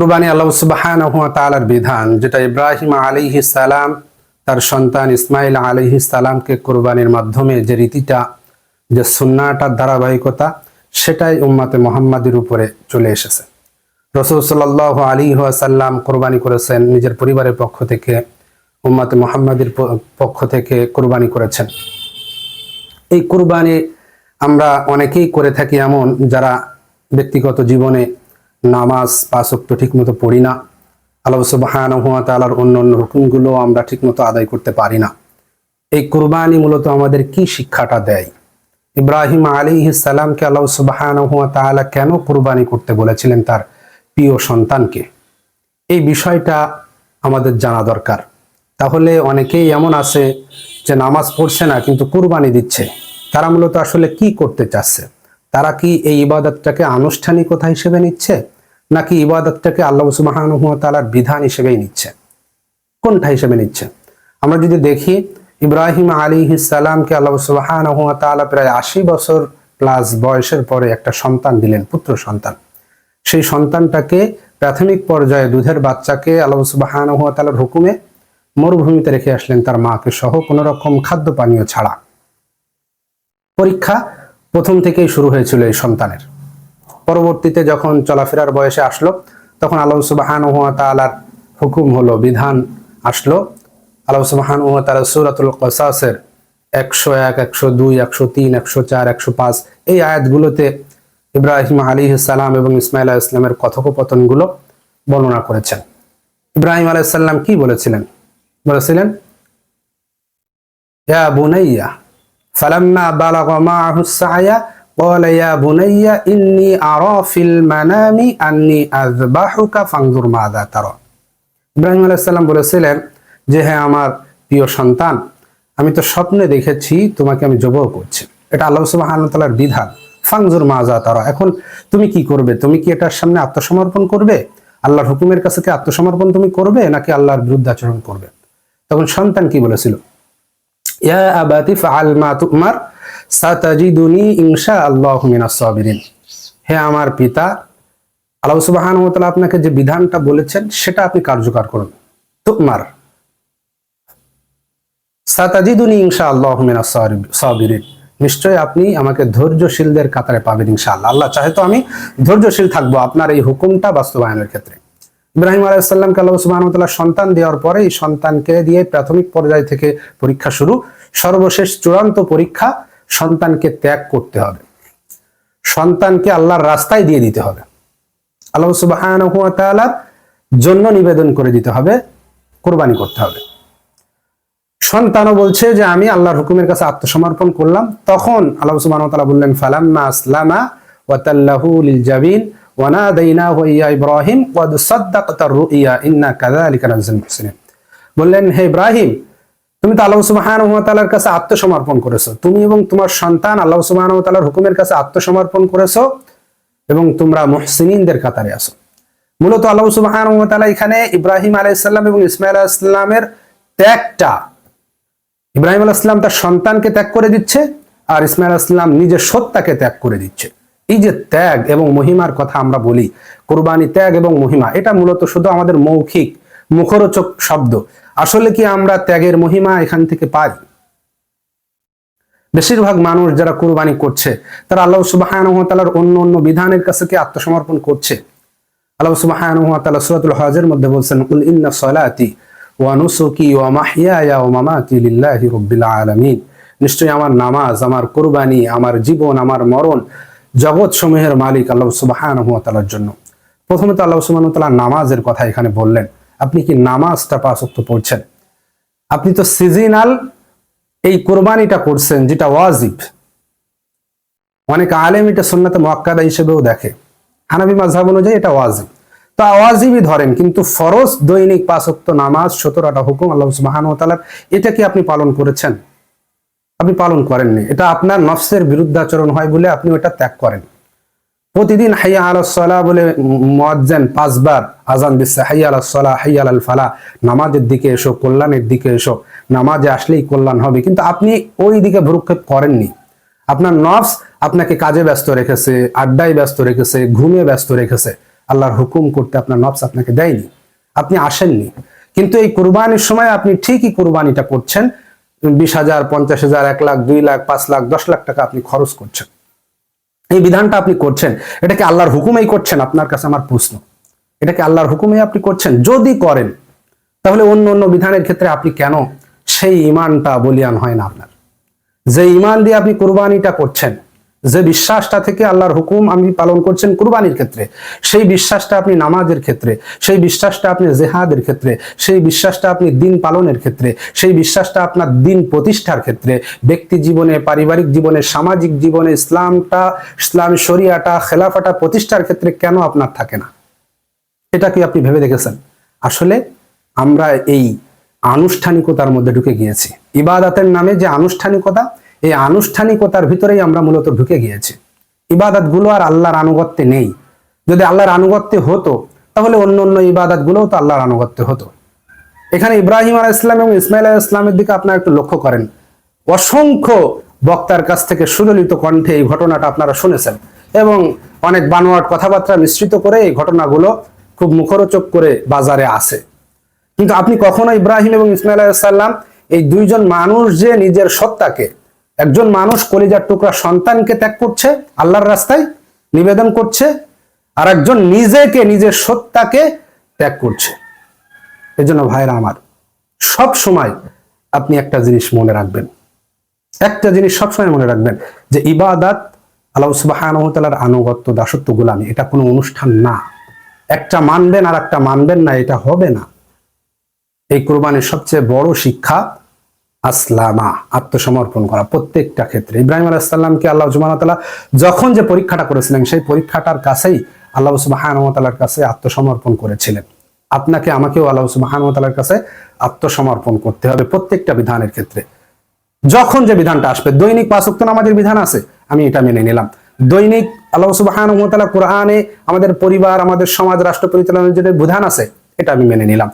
কুরবানি আল্লাহ সুবাহান তালার বিধান, যেটা ইব্রাহিম আলিহি সালাম, তার সন্তান ইসমাইল আলিহি সালামকে কোরবানির মাধ্যমে যে রীতিটা, যে সুন্নাটার ধারাবাহিকতা, সেটাই উম্মাতে মোহাম্মদের উপরে চলে এসেছে। রসুল সাল্লাহ আলী সাল্লাম কোরবানি করেছেন, নিজের পরিবারের পক্ষ থেকে, উম্মাতে মোহাম্মদের পক্ষ থেকে কোরবানি করেছেন। এই কুরবানি আমরা অনেকেই করে থাকি এমন, যারা ব্যক্তিগত জীবনে নামাজ পাঁচক্ত ঠিকমতো পড়ি না। আল্লাহ সুবাহান হুয়া তালার অন্য অন্য হুকুমগুলো আমরা ঠিকমতো আদায় করতে পারি না। এই কুরবানি মূলত আমাদের কি শিক্ষাটা দেয়? ইব্রাহিম আলী সালামকে আল্লাহ সুবাহান হুয়া তালা কেন কুরবানি করতে বলেছিলেন তার প্রিয় সন্তানকে? এই বিষয়টা আমাদের জানা দরকার। তাহলে অনেকেই এমন আছে যে নামাজ পড়ছে না কিন্তু কুরবানি দিচ্ছে। তারা মূলত আসলে কি করতে চাচ্ছে? তারা কি এই ইবাদতটাকে আনুষ্ঠানিকতা হিসেবে নিচ্ছে? নাকি ইবাদতটাকে আল্লাহ সুবাহানুতালার বিধান হিসেবেই নিচ্ছে? কোনটা হিসেবে নিচ্ছে? আমরা যদি দেখি, ইব্রাহিম আলী সালামকে আল্লাহ সুবাহানুতালা প্রায় আশি বছর প্লাস বয়সের পরে একটা সন্তান দিলেন, পুত্র সন্তান। সেই সন্তানটাকে প্রাথমিক পর্যায়ে দুধের বাচ্চাকে আল্লাহ সুবাহানুতালার হুকুমে মরুভূমিতে রেখে আসলেন, তার মাকে সহ কোনো রকম খাদ্য পানীয় ছাড়া। পরীক্ষা প্রথম থেকেই শুরু হয়েছিল এই সন্তানের। পরবর্তীতে যখন চলাফেরার বয়সে আসলো, তখন আলম সুবাহান উহতালার হুকুম হলো, বিধান আসলো। আলম সুবাহান তালা সুরাতুল কসাসের একশো এক, একশো দুই, একশো তিন, একশো চার, একশো পাঁচ এই আয়াতগুলোতে ইব্রাহিম আলী ইসালাম এবং ইসমাইল ইসলামের কথোপকথনগুলো বর্ণনা করেছেন। ইব্রাহিম আলাইসাল্লাম কি বলেছিলেন? বলেছিলেন, ইয়া বুনাইয়া, ফালাম্মা বালাগমা আহুসায়া قال يا بني إني أرى في المنام أني أذبحك فانظر ماذا ترى ইব্রাহিম আলাইসাল্লাম বলেছিলেন যে হ্যাঁ আমার প্রিয় সন্তান আমি তো স্বপ্নে দেখেছি তোমাকে আমি জব করছি এটা আল্লাহ সুবাহর বিধান ফাংজুর মাজা তারা এখন তুমি কি করবে তুমি কি এটার সামনে আত্মসমর্পণ করবে আল্লাহর হুকুমের কাছে কি আত্মসমর্পণ তুমি করবে নাকি আল্লাহর বিরুদ্ধে আচরণ করবে তখন সন্তান কি বলেছিল ইয়া আবাতি ফাআল মা তুমার সাতাজিদুনি ইনশা আল্লাহু মিনাস সাবিরিন। হে আমার পিতা, আল্লাহ সুবহানাহু আপনাকে যে বিধানটা বলেছেন, সেটা আপনি কার্যকর করুন। তুমার। সাতাজিদুনি ইনশা আল্লাহু মিনাস সাবিরিন। নিশ্চয় আপনি আমাকে ধৈর্যশীলদের কাতারে পাবেন ইনশাআল্লাহ। আল্লাহ চাহে তো আমি ধৈর্যশীল থাকব আপনার এই হুকুমটা বাস্তবায়নের ক্ষেত্রে। ইব্রাহিম আলাইসাল্লামকে আল্লাহ সুবাহতাল্লাহ সন্তান দেওয়ার পরে এই সন্তানকে দিয়ে প্রাথমিক পর্যায় থেকে পরীক্ষা শুরু। সর্বশেষ চূড়ান্ত পরীক্ষা সন্তানকে ত্যাগ করতে হবে। সন্তানকে আল্লাহর রাস্তায় দিয়ে দিতে হবে। আল্লাহ সুবাহ জন্য নিবেদন করে দিতে হবে, কোরবানি করতে হবে। সন্তানও বলছে যে, আমি আল্লাহর হুকুমের কাছে আত্মসমর্পণ করলাম। তখন আল্লাহ সুবাহ বললেন, ফালাম্মা আসলামা ওয়াতাল্লাহু বললেন, হে ইব্রাহিম তুমি তো আল্লাহ সুবহানাহু ওয়া তাআলার কাছে আত্মসমর্পণ করেছ। তুমি এবং তোমার সন্তান আল্লাহ সুবহানাহু ওয়া তাআলার হুকুমের কাছে আত্মসমর্পণ করেছ এবং তোমরা মুহসিনিনদের কাতারে আছো। মূলত আল্লাহ সুবহানাহু ওয়া তাআলা এখানে ইব্রাহিম আলাইহিস সালাম এবং ইসমাইল আলাইহিস ত্যাগটা, ইব্রাহিম আলাইহিস সালাম তার সন্তানকে ত্যাগ করে দিচ্ছে আর ইসমাইল আলাইহিস সালাম নিজের সত্তাকে ত্যাগ করে দিচ্ছে। এই যে ত্যাগ এবং মহিমার কথা আমরা বলি, কোরবানি ত্যাগ এবং মহিমা, এটা মূলত শুধু আমাদের মৌখিক মুখরোচক শব্দ। আসলে কি আমরা ত্যাগের মহিমা এখান থেকে পাই? বেশিরভাগ মানুষ যারা কোরবানি করছে, তারা আল্লাহ সুবাহানুতালার অন্য অন্য বিধানের কাছে কি আত্মসমর্পণ করছে? আল্লাহ সুবাহানুতালা সুরাতুল হজের মধ্যে বলছেন উল ইন্না সলাতি ওয়া নুসুকি ওয়া মাহিয়ায়া ওয়া মামাতি লিল্লাহি রাব্বিল আলামিন। নিশ্চয়ই আমার নামাজ, আমার কোরবানি, আমার জীবন, আমার মরণ জগৎ সমূহের মালিক আল্লাহ সুবাহানুতালার জন্য। প্রথমে তো আল্লাহ সুবাহানুতালা নামাজের কথা এখানে বললেন। আপনি কি নামাজটা পাঁচক্ত পড়ছেন? আপনি তো সিজনাল এই কোরবানিটা করছেন, যেটা ওয়াজিব। অনেক আলেম এটা সুন্নাতে মোয়াক্কাদা হিসেবেও দেখে। হানাবি মাঝহাব অনুযায়ী এটা ওয়াজিব। তো ওয়াজিবই ধরেন, কিন্তু ফরজ দৈনিক পাঁচক্ত নামাজ, সতেরোটা হুকুম আল্লাহ সুবাহান এটা কি আপনি পালন করেছেন? আপনি পালন করেননি। এটা আপনার নফসের বিরুদ্ধাচরণ হয় বলে আপনি ওটা ত্যাগ করেন। প্রতিদিন হাইয়া আলাসলা বলে মোয়াজ্জেন পাঁচবার আজান দিচ্ছে। হাইয়া আলাসলা হাইয়া আল ফালা। নামাজের দিকে এসো, কল্যাণের দিকে এসো। নামাজে আসলেই কল্যাণ হবে। কিন্তু আপনি ওই দিকে ভ্রুক্ষেপ করেননি। আপনার নফস আপনাকে কাজে ব্যস্ত রেখেছে, আড্ডায় ব্যস্ত রেখেছে, ঘুমে ব্যস্ত রেখেছে। আল্লাহর হুকুম করতে আপনার নফস আপনাকে দেয়নি। আপনি আসেননি। কিন্তু এই কুরবানির সময় আপনি ঠিকই কুরবানিটা করছেন। বিশ হাজার, পঞ্চাশ হাজার, এক লাখ, দুই লাখ, পাঁচ লাখ, দশ লাখ টাকা আপনি খরচ করছেন। এই বিধানটা আপনি করছেন, এটাকে আল্লাহর হুকুমেই করছেন আপনার কাছে আমার প্রশ্ন। এটাকে আল্লাহর হুকুমে আপনি করছেন, যদি করেন, তাহলে অন্য অন্য বিধানের ক্ষেত্রে আপনি কেন সেই ইমানটা বলিয়ান হয় না আপনার? যে ইমান দিয়ে আপনি কুরবানিটা করছেন যে বিশ্বাসটা থেকে আল্লাহর হুকুম আপনি পালন করছেন কুরবানির ক্ষেত্রে, সেই বিশ্বাসটা আপনি নামাজের ক্ষেত্রে, সেই বিশ্বাসটা আপনি জেহাদের ক্ষেত্রে, সেই বিশ্বাসটা আপনি দিন পালনের ক্ষেত্রে, সেই বিশ্বাসটা আপনার দিন প্রতিষ্ঠার ক্ষেত্রে, ব্যক্তি জীবনে, পারিবারিক জীবনে, সামাজিক জীবনে ইসলামটা, ইসলাম শরিয়াটা, খেলাফাটা প্রতিষ্ঠার ক্ষেত্রে কেন আপনার থাকে না? এটা কি আপনি ভেবে দেখেছেন? আসলে আমরা এই আনুষ্ঠানিকতার মধ্যে ঢুকে গিয়েছি। ইবাদাতের নামে যে আনুষ্ঠানিকতা এই আনুষ্ঠানিকতার ভিতরেই আমরা মূলত ঢুকে গিয়েছি। ইবাদতগুলো আর আল্লাহর আনুগত্যে নেই। যদি আল্লাহর আনুগত্যে হতো, তাহলে অন্য অন্য ইবাদতগুলোও তো আল্লাহর আনুগত্যে হতো। এখানে ইব্রাহিম আলাহ ইসলাম এবং ইসমাইল আলাহ ইসলামের দিকে আপনারা একটু লক্ষ্য করেন। অসংখ্য বক্তার কাছ থেকে সুললিত কণ্ঠে এই ঘটনাটা আপনারা শুনেছেন এবং অনেক বানোয়াট কথাবার্তা মিশ্রিত করে এই ঘটনাগুলো খুব মুখরোচক করে বাজারে আসে। কিন্তু আপনি কখনো ইব্রাহিম এবং ইসমাইল আলাইসাল্লাম এই দুইজন মানুষ যে নিজের সত্তাকে একজন মানুষ কলিজার টুকরা সন্তানকে ত্যাগ করছে, আল্লাহর রাস্তায় নিবেদন করছে, আর একজন নিজেকে, নিজের সত্তাকে ত্যাগ করছে। এজন্য ভাইরা আমার, সব সময় আপনি একটা জিনিস মনে রাখবেন। একটা জিনিস সবসময় মনে রাখবেন, যে ইবাদাত আল্লাহ সুবাহর আনুগত্য, দাসত্ব, গুলামি, এটা কোনো অনুষ্ঠান না। একটা মানবেন আর একটা মানবেন না, এটা হবে না। এই কোরবানির সবচেয়ে বড় শিক্ষা আসলামা, আত্মসমর্পণ করা প্রত্যেকটা ক্ষেত্রে। ইব্রাহিম আলাহিসাল্লামকে আল্লাহ জুমানতাল্লাহ যখন যে পরীক্ষাটা করেছিলেন, সেই পরীক্ষাটার কাছেই আল্লাহ সুবাহানতালার কাছে আত্মসমর্পণ করেছিলেন। আপনাকে, আমাকেও আল্লাহ সুবাহানতালার কাছে আত্মসমর্পণ করতে হবে প্রত্যেকটা বিধানের ক্ষেত্রে। যখন যে বিধানটা আসবে, দৈনিক পাঁচক্ত নামাজের বিধান আছে, আমি এটা মেনে নিলাম। দৈনিক আল্লাহ সুবাহান কোরআনে আমাদের পরিবার, আমাদের সমাজ, রাষ্ট্র পরিচালনার যে বিধান আছে, এটা আমি মেনে নিলাম।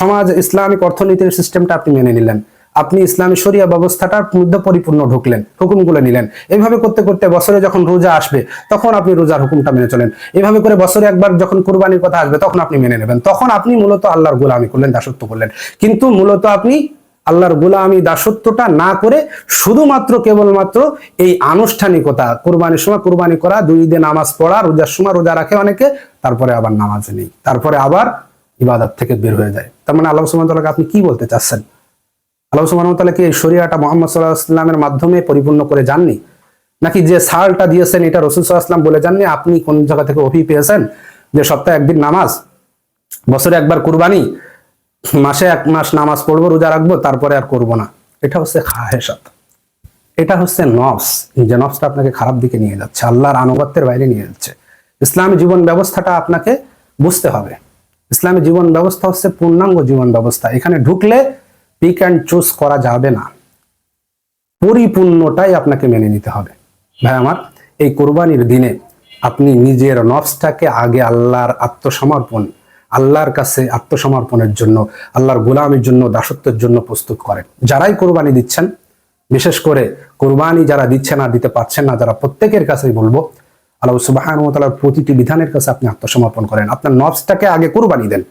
সমাজ, ইসলামিক অর্থনীতির সিস্টেমটা আপনি মেনে নিলেন। আপনি ইসলামী শরিয়া ব্যবস্থাটার মধ্যে পরিপূর্ণ ঢুকলেন, হুকুমগুলো নিলেন। এইভাবে করতে করতে বছরে যখন রোজা আসবে, তখন আপনি রোজার হুকুমটা মেনে চলেন। এইভাবে করে বছরে একবার যখন কুরবানির কথা আসবে, তখন আপনি মেনে নেবেন। তখন আপনি মূলত আল্লাহর গোলামি করলেন, দাসত্ব করলেন। কিন্তু মূলত আপনি আল্লাহর গোলামি, দাসত্বটা না করে শুধুমাত্র কেবলমাত্র এই আনুষ্ঠানিকতা, কোরবানির সময় কোরবানি করা, দুই দিন নামাজ পড়া, রোজার সময় রোজা রাখে অনেকে, তারপরে আবার নামাজ নেই। তারপরে আবার ইবাদত থেকে বের হয়ে যায়। তার মানে আল্লাহ সুমতাল্লাহকে আপনি কি বলতে চাচ্ছেন? আল্লাহ সুমতাল্লাহ কি এই শরিয়াটা মোহাম্মদ সাল্লাহ ইসলামের মাধ্যমে পরিপূর্ণ করে যাননি। নাকি যে সালটা দিয়েছেন এটা রসুল সাল্লাহাম বলে যাননি? আপনি কোন জায়গা থেকে অভি পেয়েছেন? যে সপ্তাহে একদিন নামাজ, বছরে একবার কুরবানি, মাসে এক মাস নামাজ পড়ব, রোজা রাখব, তারপরে আর করব না। এটা হচ্ছে খাহেসাত এটা হচ্ছে নফস। যে নফসটা আপনাকে খারাপ দিকে নিয়ে যাচ্ছে, আল্লাহর আনুগত্যের বাইরে নিয়ে যাচ্ছে। ইসলামী জীবন ব্যবস্থাটা আপনাকে বুঝতে হবে। ইসলামী জীবন ব্যবস্থা হচ্ছে পূর্ণাঙ্গ জীবন ব্যবস্থা। এখানে ঢুকলে পিক অ্যান্ড চুজ করা যাবে না। পরিপূর্ণটাই আপনাকে মেনে নিতে হবে। ভাই আমার, এই কোরবানির দিনে আপনি নিজের নফসটাকে আগে আল্লাহর আত্মসমর্পণ, আল্লাহর কাছে আত্মসমর্পণের জন্য, আল্লাহর গোলামের জন্য, দাসত্বের জন্য প্রস্তুত করেন। যারাই কোরবানি দিচ্ছেন, বিশেষ করে কোরবানি যারা দিচ্ছেন না, দিতে পারছেন না যারা প্রত্যেকের কাছেই বলব, আল্লাহ সুবাহানুতালার প্রতিটি বিধানের কাছে আপনি আত্মসমর্পণ করেন। আপনার নফসটাকে আগে কোরবানি দেন।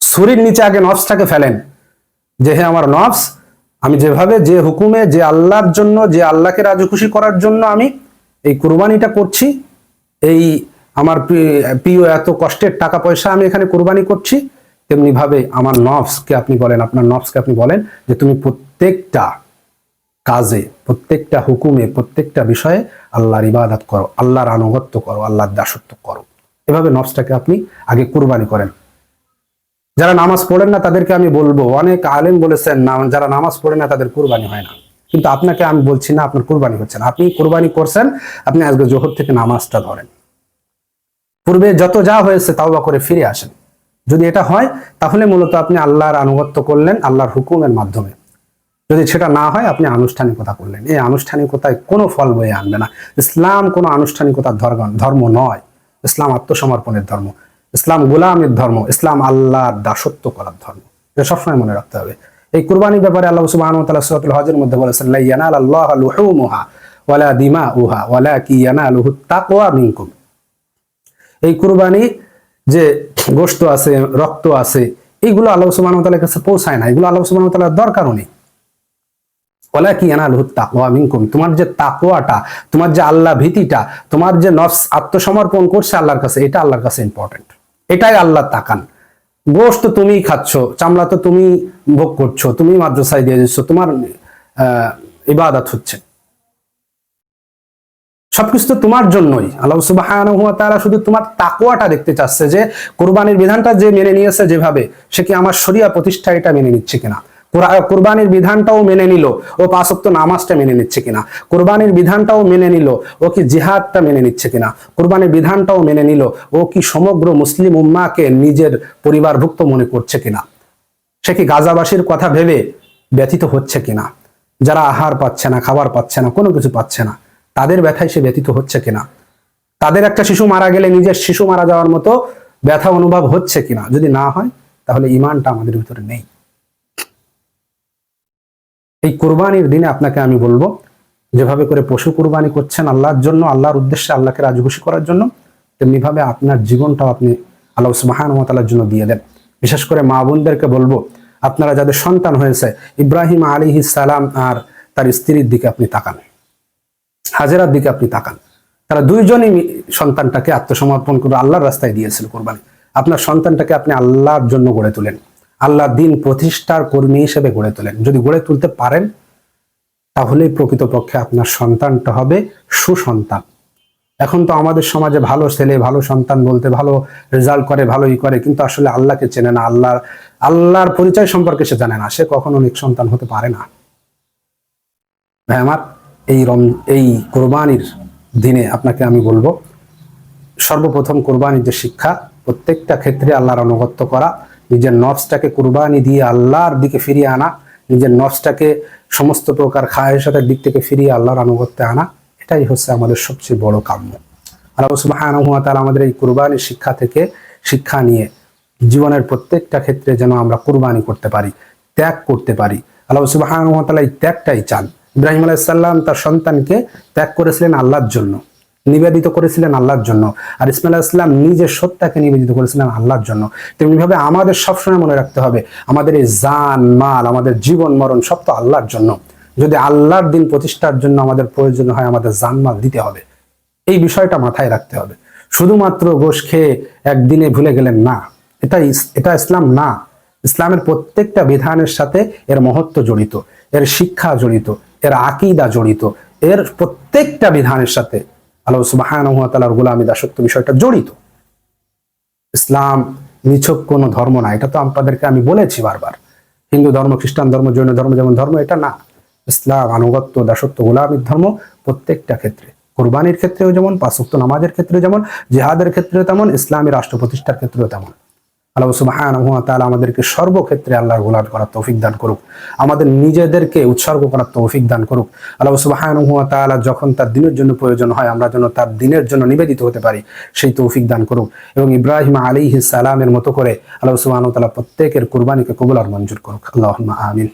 শরীর নিচে আগে নফসটাকে ফেলেন। যে হে আমার নফস, আমি যেভাবে যে হুকুমে, যে আল্লাহর জন্য, যে আল্লাহকে রাজি খুশি করার জন্য আমি এই কোরবানিটা করছি, এই আমার প্রিয় এত কষ্টের টাকা পয়সা আমি এখানে কোরবানি করছি তেমনি ভাবে আমার নফসকে আপনি বলেন, আপনার নফসকে আপনি বলেন যে তুমি প্রত্যেকটা কাজে, প্রত্যেকটা হুকুমে, প্রত্যেকটা বিষয়ে আল্লাহর ইবাদত করো, আল্লাহর আনুগত্য করো, আল্লাহর দাসত্ব করো। এভাবে নফসটাকে আপনি আগে কুরবানি করেন। যারা নামাজ পড়েন না, তাদেরকে আমি বলব, অনেক আলেম বলেছেন না, যারা নামাজ পড়ে না, তাদের কুরবানি হয় না। কিন্তু আপনাকে আমি বলছি না, আপনার কুরবানি হচ্ছে না। আপনি কুরবানি করছেন, আপনি আজকে জোহর থেকে নামাজটা ধরেন। পূর্বে যত যা হয়েছে তাও করে ফিরে আসেন। যদি এটা হয়, তাহলে মূলত আপনি আল্লাহর আনুগত্য করলেন, আল্লাহর হুকুমের মাধ্যমে। যদি সেটা না হয়, আপনি আনুষ্ঠানিকতা করলেন। এই আনুষ্ঠানিকতায় কোনো ফল বয়ে আনবে না। ইসলাম কোনো আনুষ্ঠানিকতার ধর্ম নয়। ইসলাম আত্মসমর্পণের ধর্ম। ইসলাম গোলামের ধর্ম, ইসলাম আল্লাহর দাসত্ব করার ধর্ম। এটা সবসময় মনে রাখতে হবে। এই কুরবানির ব্যাপারে আল্লাহ সুবহান সুরাতুল হজের মধ্যে বলেছেন এই কুরবানি যে গোস্ত আছে, রক্ত আছে, এইগুলো আল্লাহ সুবাহ তালার কাছে পৌঁছায় না। এগুলো আল্লাহ সুবাহ তালার দরকারও নেই। তোমার যে তাকওয়াটা, তোমার যে আল্লাহ ভীতিটা, তোমার যে নফস আত্মসমর্পণ করছে আল্লাহর কাছে, এটা আল্লাহর কাছে ইম্পর্টেন্ট এটাই আল্লাহ তাকান। গোস্ত তুমি খাচ্ছ, চামড়া তো তুমি ভোগ করছ তুমি মাদ্রাসায় দিয়ে দিচ্ছ, তোমার, আহ, ইবাদত হচ্ছে। সবকিছু তো তোমার জন্যই। আল্লাহ তারা শুধু তোমার তাকুয়াটা দেখতে চাচ্ছে যে, কোরবানির বিধানটা যে মেনে নিয়েছে যেভাবে, সে কি আমার শরিয়া প্রতিষ্ঠা এটা মেনে নিচ্ছে কিনা? কোরবানির বিধানটাও মেনে নিল। ও পাঁচক্ত নামাজটা মেনে নিচ্ছে কিনা? কোরবানির বিধানটাও মেনে নিল, ও কি জিহাদটা মেনে নিচ্ছে কিনা? কোরবানির বিধানটাও মেনে নিল, ও কি সমগ্র মুসলিম উম্মাকে নিজের পরিবারভুক্ত মনে করছে কিনা? সে কি গাজাবাসীর কথা ভেবে ব্যথিত হচ্ছে কিনা? যারা আহার পাচ্ছে না, খাবার পাচ্ছে না, কোনো কিছু পাচ্ছে না, তাদের ব্যথায় সে ব্যথিত হচ্ছে কিনা? তাদের একটা শিশু মারা গেলে নিজের শিশু মারা যাওয়ার মতো ব্যথা অনুভব হচ্ছে কিনা? যদি না হয়, তাহলে ইমানটা আমাদের ভিতরে নেই। এই কোরবানির দিনে আপনাকে আমি বলব, যেভাবে করে পশু কোরবানি করছেন আল্লাহর জন্য, আল্লাহর উদ্দেশ্যে আল্লাহকে রাজি করার জন্য তেমনি ভাবে আপনার জীবনটাও আপনি আল্লাহ সুবাহানতালার জন্য দিয়ে দেন। বিশেষ করে মা বোনদেরকে বলব, আপনারা যাদের সন্তান হয়েছে, ইব্রাহিম আলী সালাম আর তার স্ত্রীর দিকে আপনি তাকান। হাজেরার দিকে আপনি তাকান। তারা দুইজনই সন্তানটাকে আত্মসমর্পণ করে আল্লাহর রাস্তায় দিয়েছিল কোরবানি। আপনার সন্তানটাকে আপনি আল্লাহর জন্য গড়ে তোলেন। আল্লাহর দিন প্রতিষ্ঠার কর্মী হিসেবে গড়ে তোলেন। যদি গড়ে তুলতে পারেন, তাহলেই প্রকৃতপক্ষে আপনার সন্তানটা হবে সুসন্তান। এখন তো আমাদের সমাজে ভালো ছেলে, ভালো সন্তান বলতে ভালো রেজাল্ট করে ভালো ই করে, কিন্তু আসলে আল্লাহকে চেনে না, আল্লাহর আল্লাহর পরিচয় সম্পর্কে সে জানে না, সে কখনো নিক সন্তান হতে পারে না। আমার, এই রম, এই কোরবানির দিনে আপনাকে আমি বলব, সর্বপ্রথম কোরবানির যে শিক্ষা, প্রত্যেকটা ক্ষেত্রে আল্লাহর অনুগত্য করা নিজের নফসটাকে কোরবানি দিয়ে আল্লাহর দিকে ফিরিয়ে আনা, নিজের নফসটাকে সমস্ত প্রকার খায়ের দিক থেকে ফিরিয়ে আল্লাহর আনুগত্যে আনা, এটাই হচ্ছে আমাদের সবচেয়ে বড় কাম্য। আল্লাহ সুবহানাহু ওয়া আমাদের এই কোরবানির শিক্ষা থেকে শিক্ষা নিয়ে জীবনের প্রত্যেকটা ক্ষেত্রে যেন আমরা কুরবানি করতে পারি, ত্যাগ করতে পারি। আল্লাহ সুবহানাহু ওয়া তাআলা এই ত্যাগটাই চান। ইব্রাহিম আলাইহিস সালাম তার সন্তানকে ত্যাগ করেছিলেন আল্লাহর জন্য। নিবেদিত করেছিলেন আল্লাহর জন্য। আর ইসমাইল ইসলাম নিজের সত্যাকে নিবেদিত করেছিলেন আল্লাহর জন্য। তেমনি ভাবে আমাদের সবসময় মনে রাখতে হবে, আমাদের এই জান, মাল, আমাদের জীবন, মরণ সব তো আল্লাহর জন্য। যদি আল্লাহর দিন প্রতিষ্ঠার জন্য আমাদের প্রয়োজন হয়, আমাদের জান, মাল দিতে হবে। এই বিষয়টা মাথায় রাখতে হবে। শুধুমাত্র গোশ খেয়ে একদিনে ভুলে গেলেন না। এটা এটা ইসলাম না। ইসলামের প্রত্যেকটা বিধানের সাথে এর মহত্ব জড়িত, এর শিক্ষা জড়িত, এর আকিদা জড়িত, এর প্রত্যেকটা বিধানের সাথে আল্লাহ সুবাহান তালার গোলামী দাসত্ব বিষয়টা জড়িত। ইসলাম নিছক কোনো ধর্ম না, এটা তো আপনাদেরকে আমি বলেছি বারবার। হিন্দু ধর্ম, খ্রিস্টান ধর্ম, জৈন ধর্ম যেমন ধর্ম, এটা না। ইসলাম আনুগত্য, দাসত্ব গোলামীর ধর্ম প্রত্যেকটা ক্ষেত্রে, কোরবানির ক্ষেত্রেও যেমন পাঁচক্ত নামাজের ক্ষেত্রে যেমন, জেহাদের ক্ষেত্রেও তেমন, ইসলামী রাষ্ট্র প্রতিষ্ঠার ক্ষেত্রেও তেমন। আল্লাহ সুবাহান তাহলে আমাদেরকে সর্বক্ষেত্রে আল্লাহ গোলাম করার তৌফিক দান করুক। আমাদের নিজেদেরকে উৎসর্গ করার তৌফিক দান করুক। আল্লাহ সুবাহান তাহলে যখন তার দিনের জন্য প্রয়োজন হয়, আমরা যেন তার দিনের জন্য নিবেদিত হতে পারি, সেই তৌফিক দান করুক। এবং ইব্রাহিম আলী সালামের মতো করে আল্লাহ সুবাহান তালা প্রত্যেকের কুরবানিকে কবুল আর মঞ্জুর করুক। আল্লাহ আমিন।